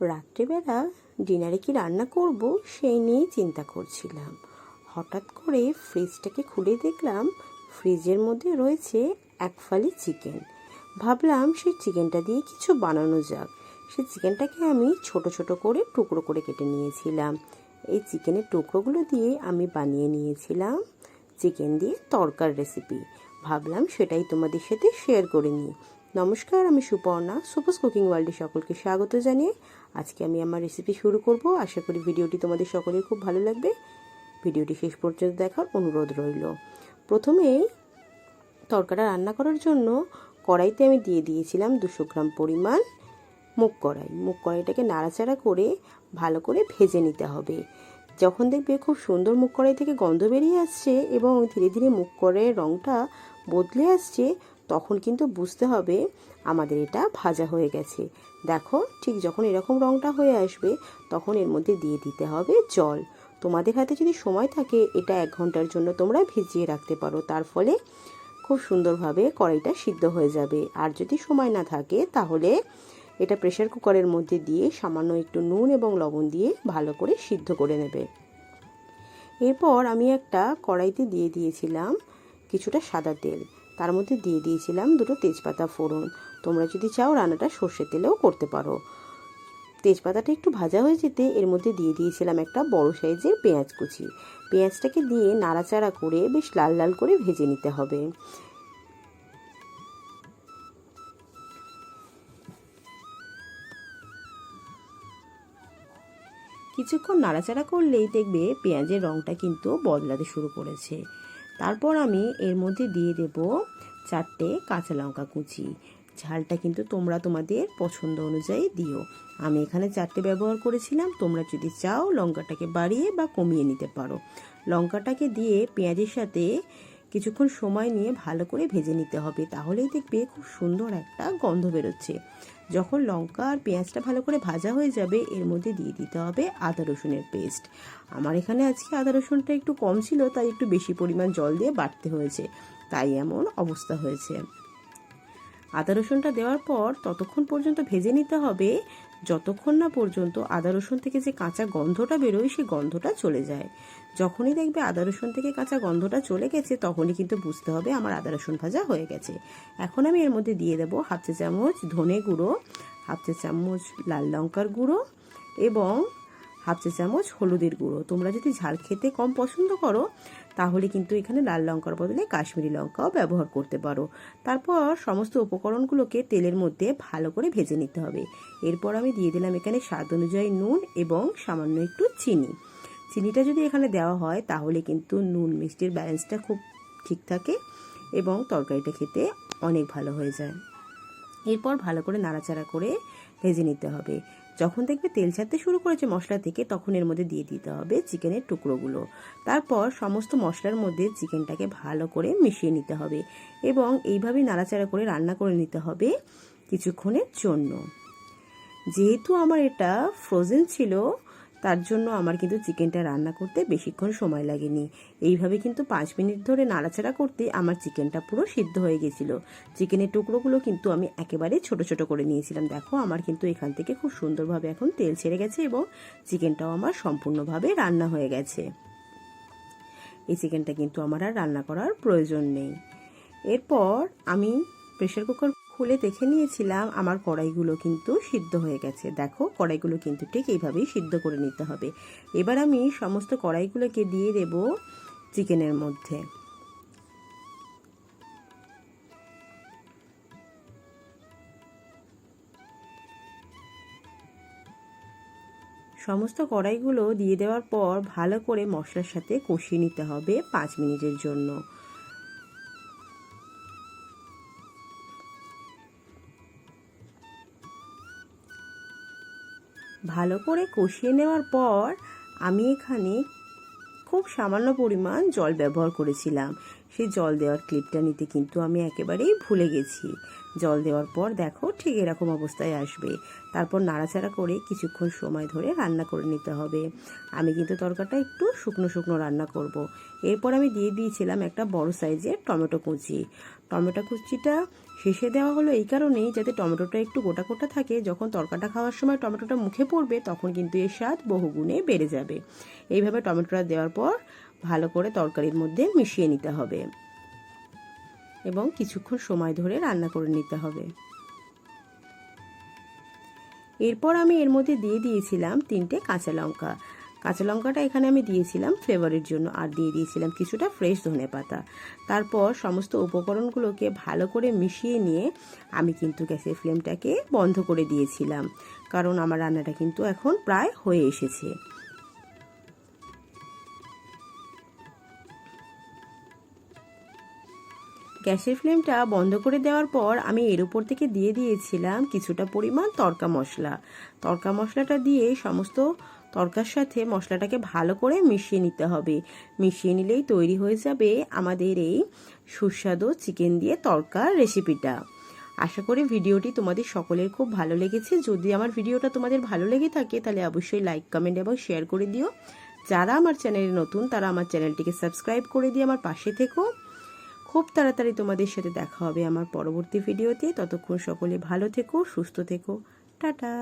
রাত্রেবেলা ডিনারে কি রান্না করব সেই নিয়েই চিন্তা করছিলাম। হঠাৎ করে ফ্রিজটাকে খুলে দেখলাম ফ্রিজের মধ্যে রয়েছে এক ফালি চিকেন। ভাবলাম সেই চিকেনটা দিয়ে কিছু বানানো যাক। সেই চিকেনটাকে আমি ছোট ছোট করে টুকরো করে কেটে নিয়েছিলাম। এই চিকেনের টুকরোগুলো দিয়ে আমি বানিয়ে নিয়েছিলাম চিকেন দিয়ে তরকার রেসিপি ভাবলাম সেটাই তোমাদের সাথে শেয়ার করে নিই। নমস্কার, আমি সুপর্ণা। সুপাস কুকিং ওয়ার্ল্ডে সকলকে স্বাগত জানিয়ে আজকে আমি আমার রেসিপি শুরু করব। আশা করি ভিডিওটি তোমাদের সকলের খুব ভালো লাগবে। ভিডিওটি শেষ পর্যন্ত দেখার অনুরোধ রইল। প্রথমেই তরকাটা রান্না করার জন্য কড়াইতে আমি দিয়ে দিয়েছিলাম দুশো গ্রাম পরিমাণ মুগ কড়াই। মুগ কড়াইটাকে নাড়াচাড়া করে ভালো করে ভেজে নিতে হবে। যখন দেখবে খুব সুন্দর মুগ কড়াই থেকে গন্ধ বেরিয়ে আসছে এবং ধীরে ধীরে মুগ কড়াইয়ের রঙটা বদলে আসছে তখন কিন্তু বুঝতে হবে আমাদের এটা ভাজা হয়ে গেছে। দেখো, ঠিক যখন এরকম রঙটা হয়ে আসবে, তখন এর মধ্যে দিয়ে দিতে হবে জল। তোমাদের হাতে যদি সময় থাকে, এটা এক ঘণ্টার জন্য তোমরা ভিজিয়ে রাখতে পারো। তার ফলে খুব সুন্দরভাবে কড়াইটা সিদ্ধ হয়ে যাবে। আর যদি সময় না থাকে, তাহলে এটা প্রেশার কুকারের মধ্যে দিয়ে সামান্য একটু নুন এবং লবণ দিয়ে ভালো করে সিদ্ধ করে নেবে। এরপর আমি একটা কড়াইতে দিয়ে দিয়েছিলাম কিছুটা সাদা তেল। তার মধ্যে দিয়ে দিয়েছিলাম দুটো তেজপাতা ফোড়ন। তোমরা যদি চাও রান্নাটা সর্ষের তেলেও করতে পারো। তেজপাতাটা একটু ভাজা হয়ে যেতে এর মধ্যে দিয়ে দিয়েছিলাম একটা বড় সাইজের পেঁয়াজ কুচি। পেঁয়াজটাকে দিয়ে নাড়াচাড়া করে বেশ লাল লাল করে ভেজে নিতে হবে। কিছুক্ষণ নাড়াচাড়া করলেই দেখবে পেঁয়াজের রঙটা কিন্তু বদলাতে শুরু করেছে। তারপর আমি এর মধ্যে দিয়ে দেব চারটে কাঁচা লঙ্কা কুচি। ঝালটা কিন্তু তোমরা তোমাদের পছন্দ অনুযায়ী দিও। আমি এখানে চারটে ব্যবহার করেছিলাম, তোমরা যদি চাও লঙ্কাটাকে বাড়িয়ে বা কমিয়ে নিতে পারো। লঙ্কাটাকে দিয়ে পেঁয়াজের সাথে কিছুক্ষণ সময় নিয়ে ভালো করে ভেজে নিতে হবে। তাহলেই দেখবে খুব সুন্দর একটা গন্ধ বেরোচ্ছে। যখন লঙ্কা আর পেঁয়াজটা ভালো করে ভাজা হয়ে যাবে, এর মধ্যে দিয়ে দিতে হবে আদা রসুনের পেস্ট। আমার এখানে আজকে আদা রসুনটা একটু কম ছিল, তাই একটু বেশি পরিমাণ জল দিয়ে বাটতে হয়েছে। তাই এমন অবস্থা হয়েছে। আদা রসুনটা দেওয়ার পর ততক্ষণ পর্যন্ত ভেজে নিতে হবে। যতক্ষণ না পর্যন্ত আদা রসুন থেকে যে কাঁচা গন্ধটা বেরোয়, সেই গন্ধটা চলে যায়। যখনই দেখবে আদা রসুন থেকে কাঁচা গন্ধটা চলে গেছে, তখনই কিন্তু বুঝতে হবে আমার আদা রসুন ভাজা হয়ে গেছে। এখন আমি এর মধ্যে দিয়ে দেবো হাফ চা চামচ ধনে গুঁড়ো, হাফ চা চামচ লাল লঙ্কার গুঁড়ো এবং হাফ চা চামচ হলুদের গুঁড়ো। তোমরা যদি ঝাল খেতে কম পছন্দ করো, তাহলে কিন্তু এখানে লাল লঙ্কার বদলে কাশ্মীরি লঙ্কাও ব্যবহার করতে পারো। তারপর সমস্ত উপকরণগুলোকে তেলের মধ্যে ভালো করে ভেজে নিতে হবে। এরপর আমি দিয়ে দিলাম এখানে স্বাদ অনুযায়ী নুন এবং সামান্য একটু চিনি। চিনিটা যদি এখানে দেওয়া হয়, তাহলে কিন্তু নুন মিষ্টির ব্যালেন্সটা খুব ঠিক থাকে এবং তরকারিটা খেতে অনেক ভালো হয়ে যায়। এরপর ভালো করে নাড়াচাড়া করে ভেজে নিতে হবে। যখন দেখবে তেল ছাড়তে শুরু করেছে মশলা থেকে, তখন এর মধ্যে দিয়ে দিতে হবে চিকেনের টুকরোগুলো। তারপর সমস্ত মশলার মধ্যে চিকেনটাকে ভালো করে মিশিয়ে নিতে হবে এবং এইভাবে নাড়াচাড়া করে রান্না করে নিতে হবে কিছুক্ষণের জন্য। যেহেতু আমার এটা ফ্রোজেন ছিল তার জন্য আমার কিন্তু চিকেনটা রান্না করতে বেশিক্ষণ সময় লাগেনি। এইভাবে কিন্তু পাঁচ মিনিট ধরে নাড়াচাড়া করতে আমার চিকেনটা পুরো সিদ্ধ হয়ে গেছিল। চিকেনের টুকরোগুলো কিন্তু আমি একেবারে ছোট ছোট করে নিয়েছিলাম। দেখো, আমার কিন্তু এখান থেকে খুব সুন্দরভাবে এখন তেল ছেড়ে গেছে এবং চিকেনটাও আমার সম্পূর্ণভাবে রান্না হয়ে গেছে। এই চিকেনটা কিন্তু আমার আর রান্না করার প্রয়োজন নেই। এরপর আমি প্রেশার কুকার খুলে দেখে নিয়েছিলাম, আমার কড়াইগুলো কিন্তু সিদ্ধ হয়ে গেছে। দেখো, কড়াইগুলো কিন্তু ঠিক এইভাবেই সিদ্ধ করে নিতে হবে। এবার আমি সমস্ত কড়াইগুলোকে দিয়ে দেব চিকেনের মধ্যে। সমস্ত কড়াইগুলো দিয়ে দেওয়ার পর ভালো করে মশলার সাথে কষিয়ে নিতে হবে পাঁচ মিনিটের জন্য। ভালো করে কষিয়ে নেওয়ার পর আমি এখানে খুব সামান্য পরিমাণ জল ব্যবহার করেছিলাম। সেই জল দেওয়ার ক্লিপটা নিতে কিন্তু আমি একেবারেই ভুলে গেছি। জল দেওয়ার পর দেখো ঠিক এরকম অবস্থায় আসবে। তারপর নাড়াচাড়া করে কিছুক্ষণ সময় ধরে রান্না করে নিতে হবে। আমি কিন্তু তরকাটা একটু শুকনো শুকনো রান্না করব। এরপর আমি দিয়ে দিয়েছিলাম একটা বড় সাইজের টমেটো কুচি। টমেটো কুচিটা শেষে দেওয়া হলো এই কারণেই যাতে টমেটোটা একটু গোটা গোটা থাকে। যখন তরকাটা খাওয়ার সময় টমেটোটা মুখে পড়বে, তখন কিন্তু এর স্বাদ বহুগুণে বেড়ে যাবে। এইভাবে টমেটোটা দেওয়ার পর ভালো করে তরকারির মধ্যে মিশিয়ে নিতে হবে এবং কিছুক্ষণ সময় ধরে রান্না করে নিতে হবে। এরপর আমি এর মধ্যে দিয়ে দিয়েছিলাম তিনটে কাঁচা লঙ্কা। কাঁচা লঙ্কাটা এখানে আমি দিয়েছিলাম ফ্লেভারের জন্য আর দিয়ে দিয়েছিলাম কিছুটা ফ্রেশ ধনে পাতা। তারপর সমস্ত উপকরণগুলোকে ভালো করে মিশিয়ে নিয়ে আমি কিন্তু গ্যাসের ফ্লেমটাকে বন্ধ করে দিয়েছিলাম। কারণ আমার রান্নাটা কিন্তু এখন প্রায় হয়ে এসেছে। গ্যাসের ফ্লেমটা বন্ধ করে দেওয়ার পর আমি এর উপর থেকে দিয়ে দিয়েছিলাম কিছুটা পরিমাণ তরকা মশলা। তরকা মশলাটা দিয়ে সমস্ত তরকার সাথে মশলাটাকে ভালো করে মিশিয়ে নিতে হবে। মিশিয়ে নিলেই তৈরি হয়ে যাবে আমাদের এই সুস্বাদু চিকেন দিয়ে তরকার রেসিপিটা। আশা করি ভিডিওটি তোমাদের সকলের খুব ভালো লেগেছে। যদি আমার ভিডিওটা তোমাদের ভালো লেগে থাকে, তাহলে অবশ্যই লাইক কমেন্ট এবং শেয়ার করে দিও। যারা আমার চ্যানেলে নতুন, তারা আমার চ্যানেলটিকে সাবস্ক্রাইব করে দিয়ে আমার পাশে থেকো। খুব তাড়াতাড়ি তোমাদের সাথে দেখা হবে আমার পরবর্তী ভিডিওতে। ততক্ষণ সকলে ভালো থেকো, সুস্থ থেকো। টাটা।